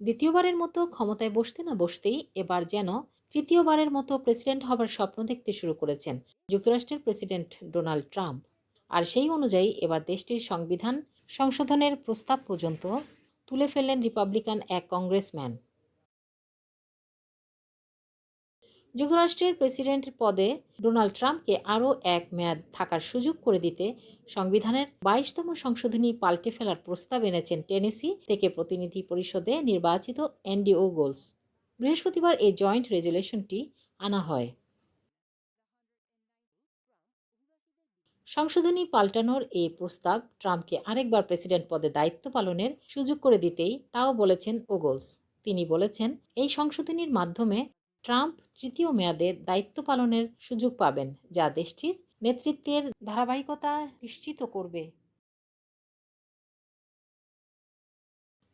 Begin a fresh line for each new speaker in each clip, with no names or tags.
দ্বিতীয়বারের মতো ক্ষমতায় বসতে না বসতেই এবার যেন তৃতীয়বারের মতো প্রেসিডেন্ট হবার স্বপ্ন দেখতে শুরু করেছেন যুক্তরাষ্ট্রের প্রেসিডেন্ট ডোনাল্ড ট্রাম্প। আর সেই অনুযায়ী এবার দেশটির সংবিধান সংশোধনের প্রস্তাব পর্যন্ত তুলে ফেললেন রিপাবলিকান এক কংগ্রেসম্যান। যুক্তরাষ্ট্রের প্রেসিডেন্ট পদে ডোনাল্ড ট্রাম্পকে আরও এক মেয়াদ থাকার সুযোগ করে দিতে সংবিধানের বাইশতম সংশোধনী পাল্টে ফেলার প্রস্তাব এনেছেন টেনেসি থেকে প্রতিনিধি পরিষদে নির্বাচিত এনডিও গোলস বৃহস্পতিবার এই জয়েন্ট রেজুলেশনটি আনা হয়। সংশোধনী পাল্টানোর এই প্রস্তাব ট্রাম্পকে আরেকবার প্রেসিডেন্ট পদে দায়িত্ব পালনের সুযোগ করে দিতেই তাও বলেছেন ওগলস। তিনি বলেছেন, এই সংশোধনীর মাধ্যমে ট্রাম্প তৃতীয় মেয়াদে দায়িত্ব পালনের সুযোগ পাবেন, যা দেশটির নেতৃত্বের ধারাবাহিকতা নিশ্চিত করবে।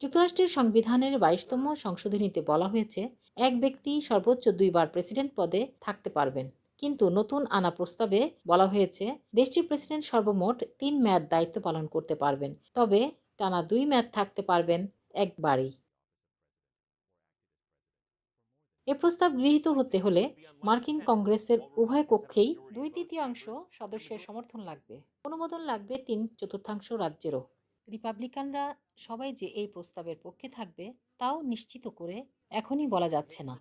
যুক্তরাষ্ট্রের সংবিধানের বাইশতম সংশোধনীতে বলা হয়েছে, এক ব্যক্তি সর্বোচ্চ দুইবার প্রেসিডেন্ট পদে থাকতে পারবেন। কিন্তু নতুন আনা প্রস্তাবে বলা হয়েছে, দেশটির প্রেসিডেন্ট সর্বমোট তিন মেয়াদ দায়িত্ব পালন করতে পারবেন। তবে টানা দুই মেয়াদ থাকতে পারবেন একবারই। এ প্রস্তাব গৃহীত হতে হলে মার্কিন কংগ্রেসের উভয় কক্ষেই দুই তৃতীয়াংশ সদস্যের সমর্থন লাগবে। অনুমোদন লাগবে তিন চতুর্থাংশ রাজ্যেরও। রিপাবলিকানরা সবাই যে এই প্রস্তাবের পক্ষে থাকবে, তাও নিশ্চিত করে এখনই বলা যাচ্ছে না।